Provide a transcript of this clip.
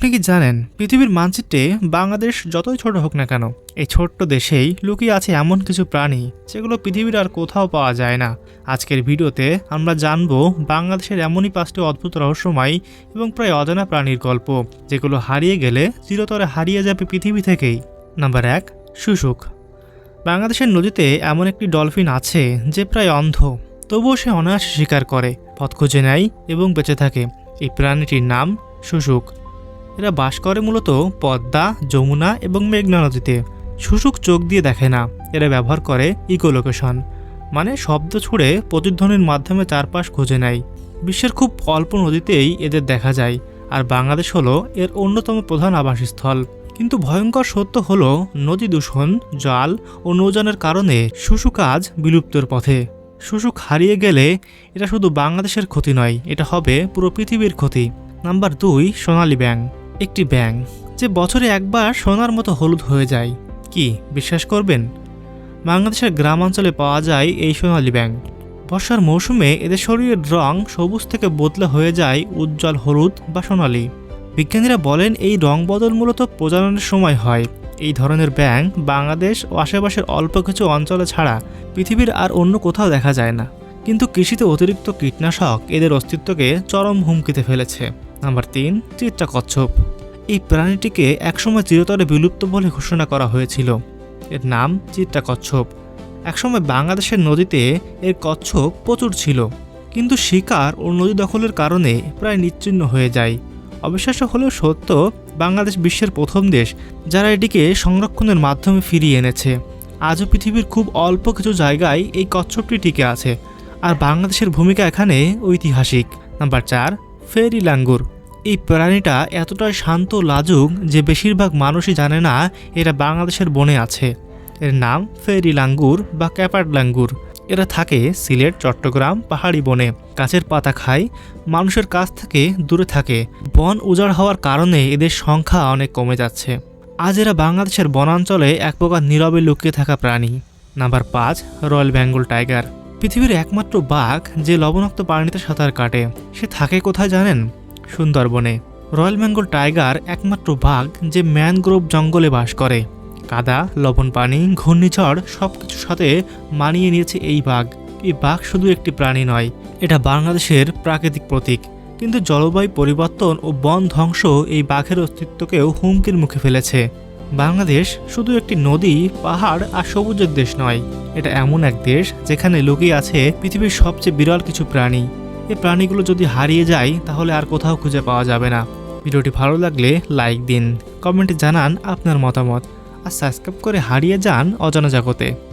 আপনি কি জানেন, পৃথিবীর মানচিত্রে বাংলাদেশ যতই ছোট হোক না কেন, এই ছোট্ট দেশেই লুকিয়ে আছে এমন কিছু প্রাণী, যেগুলো পৃথিবীর আর কোথাও পাওয়া যায় না। আজকের ভিডিওতে আমরা জানব বাংলাদেশের এমনই পাঁচটি অদ্ভুত রহস্যময় এবং প্রায় অজানা প্রাণীর গল্প, যেগুলো হারিয়ে গেলে চিরতরে হারিয়ে যাবে পৃথিবী থেকেই। নাম্বার এক, শুশুক। বাংলাদেশের নদীতে এমন একটি ডলফিন আছে যে প্রায় অন্ধ, তবুও সে অনায়াসে শিকার করে, পথ খুঁজে নেয় এবং বেঁচে থাকে। এই প্রাণীটির নাম শুশুক। এরা বাস করে মূলত পদ্মা, যমুনা এবং মেঘনা নদীতে। শুশুক চোখ দিয়ে দেখে না, এরা ব্যবহার করে ইকোলোকেশন। মানে শব্দ ছুড়ে প্রতিধ্বনির মাধ্যমে চারপাশ খুঁজে নেয়। বিশ্বের খুব অল্প নদীতেই এদের দেখা যায়, আর বাংলাদেশ হলো এর অন্যতম প্রধান আবাসস্থল। কিন্তু ভয়ঙ্কর সত্য হলো নদী দূষণ, জাল ও নৌযানের কারণে শুশুক আজ বিলুপ্তর পথে। শুশুক হারিয়ে গেলে এটা শুধু বাংলাদেশের ক্ষতি নয়, এটা হবে পুরো পৃথিবীর ক্ষতি। নাম্বার দুই, সোনালী ব্যাং একটি ব্যাং যে বছরে একবার সোনার মতো হলুদ হয়ে যায়। কি বিশ্বাস করবেন? বাংলাদেশের গ্রামাঞ্চলে পাওয়া যায় এই সোনালি ব্যাং বর্ষার মৌসুমে এদের শরীরের রং সবুজ থেকে বদলে হয়ে যায় উজ্জ্বল হলুদ বা সোনালি। বিজ্ঞানীরা বলেন এই রং বদল মূলত প্রজননের সময় হয়। এই ধরনের ব্যাং বাংলাদেশ ও আশেপাশের অল্প কিছু অঞ্চলে ছাড়া পৃথিবীর আর অন্য কোথাও দেখা যায় না। কিন্তু কৃষিতে অতিরিক্ত কীটনাশক এদের অস্তিত্বকে চরম হুমকিতে ফেলেছে। নাম্বার তিন চিত্রা কচ্ছপ এই প্রাণীটিকে একসময় চিরতরে বিলুপ্ত বলে ঘোষণা করা হয়েছিল। এর নাম চিত্রা কচ্ছপ একসময় বাংলাদেশের নদীতে এর কচ্ছপ প্রচুর ছিল। কিন্তু শিকার ও নদী দখলের কারণে প্রায় নিচ্ছিন্ন হয়ে যায়। অবিশ্বাস্য হলেও সত্য, বাংলাদেশ বিশ্বের প্রথম দেশ যারা এটিকে সংরক্ষণের মাধ্যমে ফিরিয়ে এনেছে। আজও পৃথিবীর খুব অল্প কিছু জায়গায় এই কচ্ছপটি টিকে আছে। আর বাংলাদেশের ভূমিকা এখানে ঐতিহাসিক। নাম্বার চার, ফেরি লাঙ্গুর। এই প্রাণীটা এতটাই শান্ত লাজুক যে বেশিরভাগ মানুষই জানে না এরা বাংলাদেশের বনে আছে। এর নাম ফেরি লাঙ্গুর বা ক্যাপাট লাঙ্গুর। এরা থাকে সিলেট, চট্টগ্রাম পাহাড়ি বনে। গাছের পাতা খায়, মানুষের কাছ থেকে দূরে থাকে। বন উজাড় হওয়ার কারণে এদের সংখ্যা অনেক কমে যাচ্ছে। আজ এরা বাংলাদেশের বনাঞ্চলে এক প্রকার নীরবে লুকিয়ে থাকা প্রাণী। নাম্বার পাঁচ, রয়্যাল বেঙ্গল টাইগার। পৃথিবীর একমাত্র বাঘ যে লবণাক্ত পানিতে সাঁতার কাটে। সে থাকে কোথায় জানেন? সুন্দরবনে। রয়্যাল বেঙ্গল টাইগার একমাত্র বাঘ যে ম্যানগ্রোভ জঙ্গলে বাস করে। কাদা, লবণ পানি, ঘূর্ণিঝড় সব কিছুর সাথে মানিয়ে নিয়েছে এই বাঘ। এই বাঘ শুধু একটি প্রাণী নয়, এটা বাংলাদেশের প্রাকৃতিক প্রতীক। কিন্তু জলবায়ু পরিবর্তন ও বন ধ্বংস এই বাঘের অস্তিত্বকেও হুমকির মুখে ফেলেছে। বাংলাদেশ শুধু একটি নদী, পাহাড় আর সবুজের দেশ নয়, এটা এমন এক দেশ যেখানে লুকিয়ে আছে পৃথিবীর সবচেয়ে বিরল কিছু প্রাণী। এই প্রাণীগুলো যদি হারিয়ে যায়, তাহলে আর কোথাও খুঁজে পাওয়া যাবে না। ভিডিওটি ভালো লাগলে লাইক দিন, কমেন্টে জানান আপনার মতামত। আর সাবস্ক্রাইব করে হারিয়ে যান অজানা জগতে।